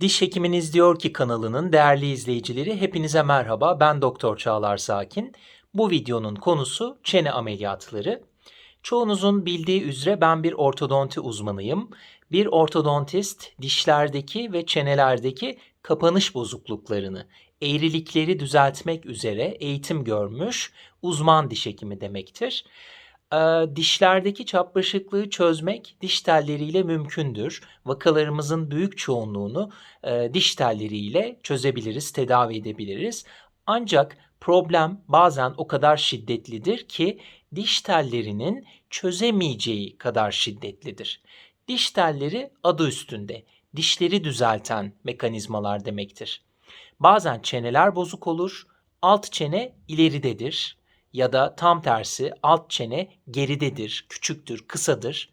Diş Hekiminiz Diyor Ki kanalının değerli izleyicileri hepinize merhaba. Ben Doktor Çağlar Sakin. Bu videonun konusu çene ameliyatları. Çoğunuzun bildiği üzere ben bir ortodonti uzmanıyım. Bir ortodontist dişlerdeki ve çenelerdeki kapanış bozukluklarını, eğrilikleri düzeltmek üzere eğitim görmüş uzman diş hekimi demektir. Ee, dişlerdeki çapraşıklığı çözmek diş telleriyle mümkündür. Vakalarımızın büyük çoğunluğunu e, diş telleriyle çözebiliriz, tedavi edebiliriz. Ancak problem bazen o kadar şiddetlidir ki diş tellerinin çözemeyeceği kadar şiddetlidir. Diş telleri adı üstünde, dişleri düzelten mekanizmalar demektir. Bazen çeneler bozuk olur, alt çene ileridedir ya da tam tersi alt çene geridedir, küçüktür, kısadır.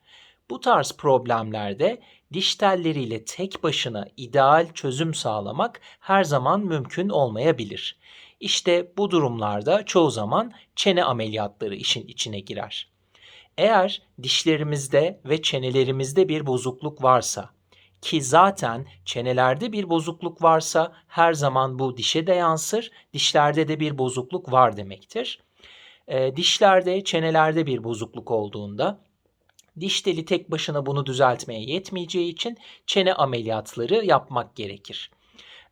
Bu tarz problemlerde diş telleriyle tek başına ideal çözüm sağlamak her zaman mümkün olmayabilir. İşte bu durumlarda çoğu zaman çene ameliyatları işin içine girer. Eğer dişlerimizde ve çenelerimizde bir bozukluk varsa ki zaten çenelerde bir bozukluk varsa her zaman bu dişe de yansır, dişlerde de bir bozukluk var demektir. E, dişlerde, çenelerde bir bozukluk olduğunda diş teli tek başına bunu düzeltmeye yetmeyeceği için çene ameliyatları yapmak gerekir.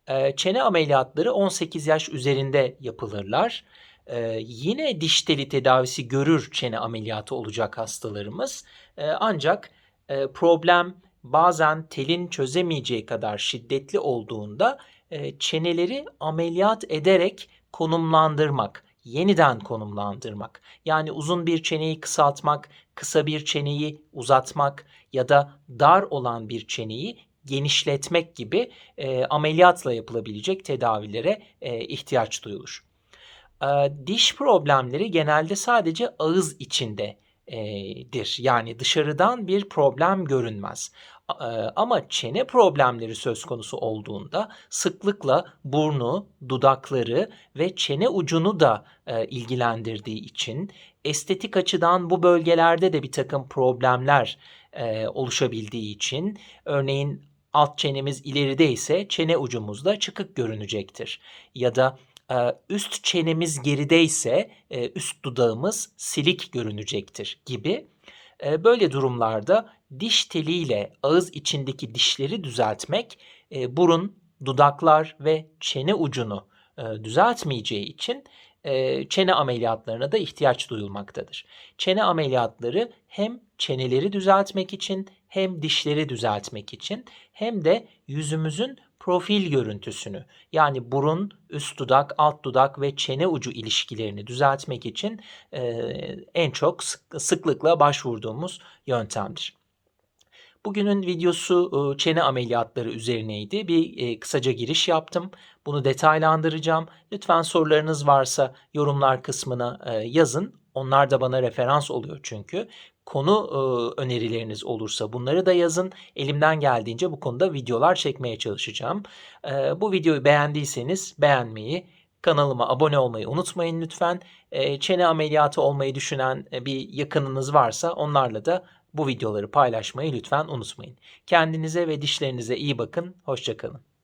E, çene ameliyatları 18 yaş üzerinde yapılırlar. E, yine diş teli tedavisi görür çene ameliyatı olacak hastalarımız. E, ancak e, problem bazen telin çözemeyeceği kadar şiddetli olduğunda e, çeneleri ameliyat ederek konumlandırmak yeniden konumlandırmak. Yani uzun bir çeneyi kısaltmak, kısa bir çeneyi uzatmak ya da dar olan bir çeneyi genişletmek gibi e, ameliyatla yapılabilecek tedavilere e, ihtiyaç duyulur. E, diş problemleri genelde sadece ağız içinde dir. Yani dışarıdan bir problem görünmez. Ama çene problemleri söz konusu olduğunda sıklıkla burnu, dudakları ve çene ucunu da ilgilendirdiği için estetik açıdan bu bölgelerde de bir takım problemler oluşabildiği için örneğin alt çenemiz ileride ise çene ucumuz da çıkık görünecektir. Ya da üst çenemiz gerideyse üst dudağımız silik görünecektir gibi. Böyle durumlarda diş teliyle ağız içindeki dişleri düzeltmek burun, dudaklar ve çene ucunu düzeltmeyeceği için çene ameliyatlarına da ihtiyaç duyulmaktadır. Çene ameliyatları hem çeneleri düzeltmek için hem dişleri düzeltmek için hem de yüzümüzün profil görüntüsünü yani burun, üst dudak, alt dudak ve çene ucu ilişkilerini düzeltmek için e, en çok sık, sıklıkla başvurduğumuz yöntemdir. Bugünün videosu e, çene ameliyatları üzerineydi. Bir e, kısaca giriş yaptım. Bunu detaylandıracağım. Lütfen sorularınız varsa yorumlar kısmına e, yazın. Onlar da bana referans oluyor çünkü. Konu e, önerileriniz olursa bunları da yazın. Elimden geldiğince bu konuda videolar çekmeye çalışacağım. E, bu videoyu beğendiyseniz beğenmeyi, kanalıma abone olmayı unutmayın lütfen. E, çene ameliyatı olmayı düşünen e, bir yakınınız varsa onlarla da bu videoları paylaşmayı lütfen unutmayın. Kendinize ve dişlerinize iyi bakın. Hoşçakalın.